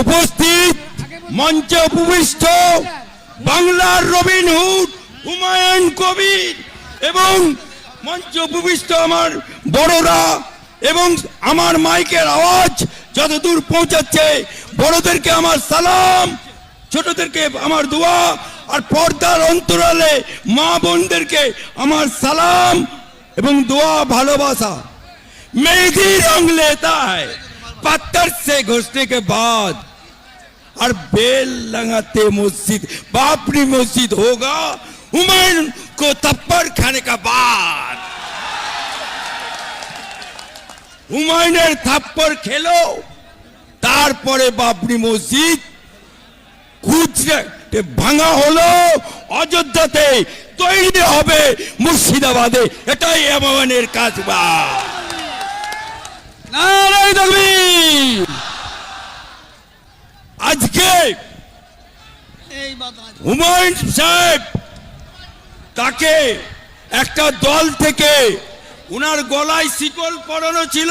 উপস্থিত মঞ্চে উপবিষ্ট বাংলার রবিনহুড হুমায়ুন কবির এবং মঞ্চ উপবিষ্ট আমার বড়রা এবং আমার মাইকের আওয়াজ যতদূর পৌঁছাচ্ছে, বড়দেরকে আমার সালাম, ছোটদেরকে আমার দোয়া আর পর্দার অন্তরালে মা বোনদেরকে আমার সালাম এবং দোয়া ভালোবাসা। মেহেদি রং তাই। पत्थर से घुसने के बाद और बेल लगाते मस्जिद बापरी मस्जिद होगा हुमायूं को थप्पड़ खाने का बाद হুমায়ুনের থাপ্পড় খেলো তারপরে বাবরি মসজিদ গুজরাটে ভাঙা হলো অযোধ্যাতে তৈরি হবে মুর্শিদাবাদে এটাই এমনের কাজ বা নারাই তাকবীর আজকে হুমায়ুন সাহেব তাকে একটা দল থেকে উনার গলায় শিকল পরানো ছিল।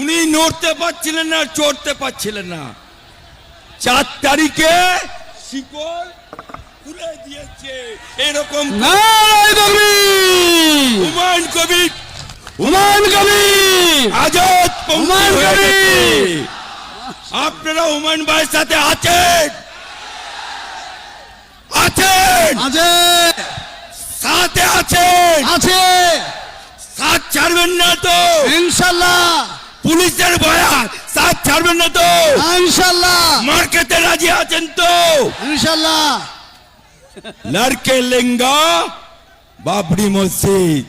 উনি নড়তে পারছিলেন না চড়তে পারছিলেন না। চার তারিখে শিকল খুলে দিয়েছে। এরকম হুমায়ুন কবির হুমায়ুন কবির! আজাদ হুমায়ুন কবির। আপনারা হুমায়ুন ভাইয়ের সাথে আছেন? আছেন? আছে। সাথে আছেন? আছে। সাথ ছাড়বেন না তো। ইনশাল্লাহ। পুলিশের ভয়া সাথ ছাড়বেন না তো। ইনশাল্লাহ। মার্কেটে রাজি আছেন তো। ইনশাল্লাহ। লড়কে লেঙ্গা বাবরি মসজিদ।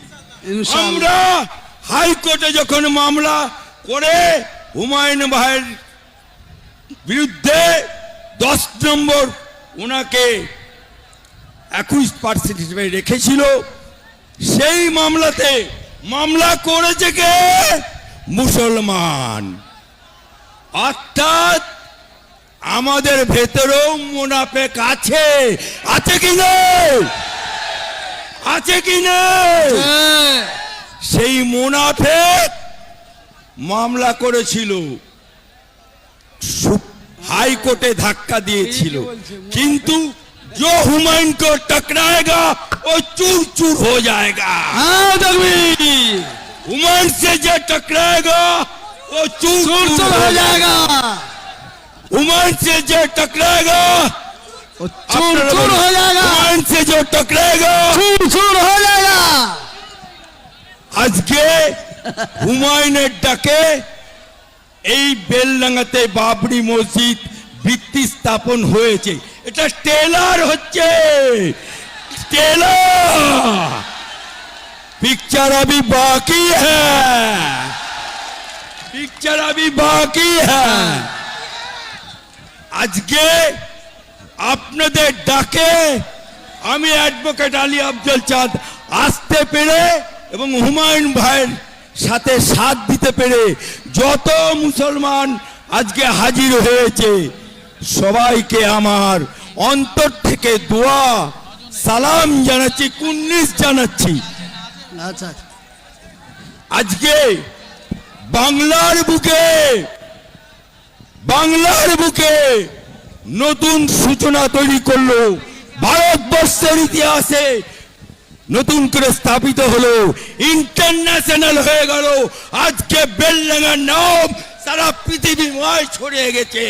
আমরা হাইকোর্টে যখন মামলা করে হুমায়ুন ভাইয়ের বিরুদ্ধে দশ নম্বর ওনাকে একুশ পার্সেন্ট হিসেবে রেখেছিল, সেই মামলাতে মামলা করেছে কে? মুসলমান। অর্থাৎ আমাদের ভেতরেও মুনাফেক আছে। আছে কি নেই? আছে কি নেই? সেই মুনাফেক মামলা করেছিল সু- হাইকোর্টে ধাক্কা দিয়েছিল কিন্তু जो हुमायूं को टकराएगा वो चूर चूर हो जाएगा হ্যাঁ তাকবীর हुमायूं से जो टकराएगा वो चूर চুর चूर চুর हो হয়ে जाएगा जाएगा हुमायूं से जो टकराएगा वो चूर আপনারা चूर বলুন, हो जाएगा हुमायूं से जो टकराएगा चूर चूर हो जाएगा আজকে হুমায়ুনের ডাকে এই বেলডাঙ্গাতে বাবরি মসজিদ ভিত্তি স্থাপন হয়েছে এটা টেলার হচ্ছে টেলার পিকচার अभी बाकी है পিকচার अभी बाकी है আজকে আপনাদের ডাকে আমি অ্যাডভোকেট আলী আফজল চাঁদ আসতে পেরে এবং হুমায়ুন ভাইয়ের সাথে সাথ দিতে পেরে যত মুসলমান আজকে হাজির হয়েছে সবাইকে আমার অন্তর থেকে দোয়া সালাম জানাচ্ছি কুন্নিস জানাচ্ছি। আচ্ছা। আজকে বাংলার বুকে বাংলার বুকে নতুন সূচনা তৈরি করল ভারতবর্ষের ইতিহাসে। নতুন করে স্থাপিত হলো ইন্টারন্যাশনাল হয়ে গেল। আজকে বেলডাঙ্গার নাম সারা পৃথিবীময় ছড়িয়ে গেছে।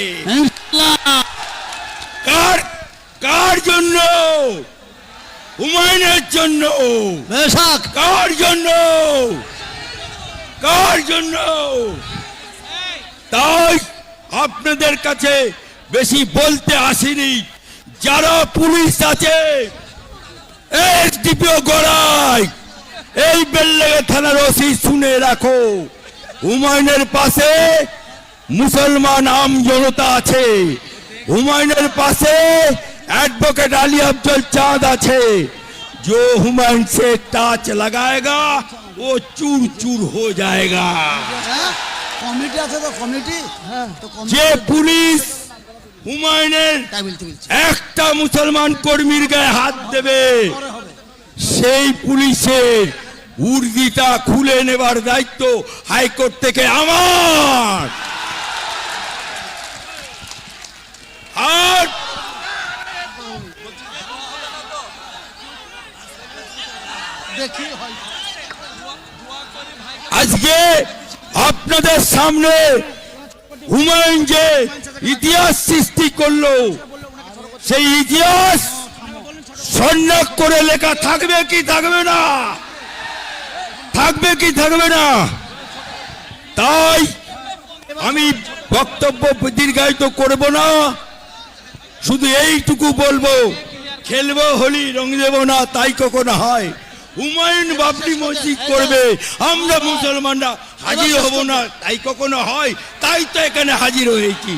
কার কার জন্য? হুমায়ুনের জন্য। কার জন্য? কার জন্য? তাই আপনাদের কাছে বেশি বলতে আসিনি। যারা পুলিশ আছে এসডিপিও গড়াই এই বেল্লেগে থানার ওসি শুনে রাখো হুমায়ুনের পাশে মুসলমান আম জনতা আছে হুমায়ুনের পাশে एडवोकेट अली अफजल चांद আছে जो हुमायूं से टाच लगाएगा वो चूर चूर हो जाएगा কমিটি আছে তো কমিটি হ্যাঁ তো যে পুলিশ হুমায়ুনের তাই বলতে বলছি একটা মুসলমান কর্মীর গায়ে হাত দেবে সেই পুলিশের উর্দিটা খুলে নেবার দায়িত্ব হাইকোর্ট থেকে আমার। আর আজকে আপনাদের সামনে হুমায়ুন যে ইতিহাস সৃষ্টি করল সেই ইতিহাস সন্ন্যাস করে লেখা থাকবে কি থাকবে না? থাকবে কি থাকবে না? তাই আমি বক্তব্য দীর্ঘায়িত করব না। শুধু এইটুকু বলব, খেলব, হোলি রং দেব না, তাই কখনো হয়। হুমায়ুন বাবরি মসজিদ করবে, আমরা মুসলমানরা হাজির হব না, তাই কখনো হয়। তাই তো এখানে হাজির হয়েছি।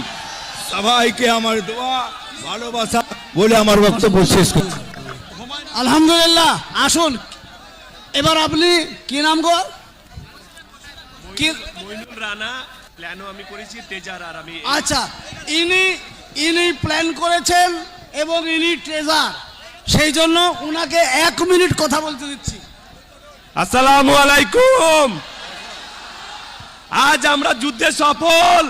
সবাইকে আমার দোয়া, ভালোবাসা বলে আমার বক্তব্য শেষ করছি। আলহামদুলিল্লাহ আসুন। এবার আপনি কি নাম গো? কি মইনুল রানা প্ল্যানও আমি করেছি তেজার আর আমি আচ্ছা ইনি ইনি প্ল্যান করেছেন এবং ইনি ট্রেজার। সেই জন্য উনাকে এক মিনিট কথা বলতে দিচ্ছি। আসসালামু আলাইকুম। আজ আমরা যুদ্ধে সফল।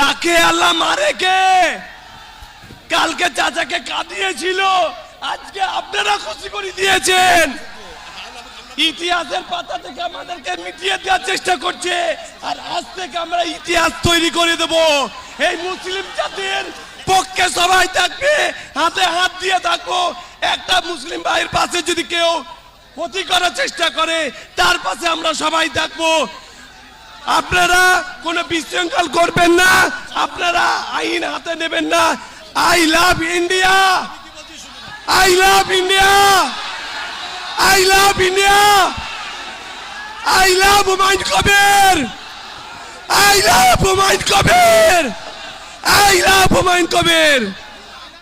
রাখে আল্লাহ মারে কে? কালকে চাচাকে কাঁদিয়েছিল। আজকে আপনারা খুশি করে দিয়েছেন। ইতিহাসের পাতা থেকে আমাদেরকে মিটিয়ে দেওয়ার চেষ্টা করছে। আর আজ থেকে আমরা ইতিহাস তৈরি করে দেব। এই মুসলিম জাতির পক্ষে সবাই থাকবে, হাতে হাত দিয়ে থাকব একটা মুসলিম ভাইয়ের পাশে যদি কেউ ক্ষতি করার চেষ্টা করে, তার পাশে আমরা সবাই থাকব। আপনারা কোনো বিশৃঙ্খল করবেন না। আপনারা আইন হাতে নেবেন না। I love India. I love India I love India I love Humayun Kabir I love Humayun Kabir I love Humayun Kabir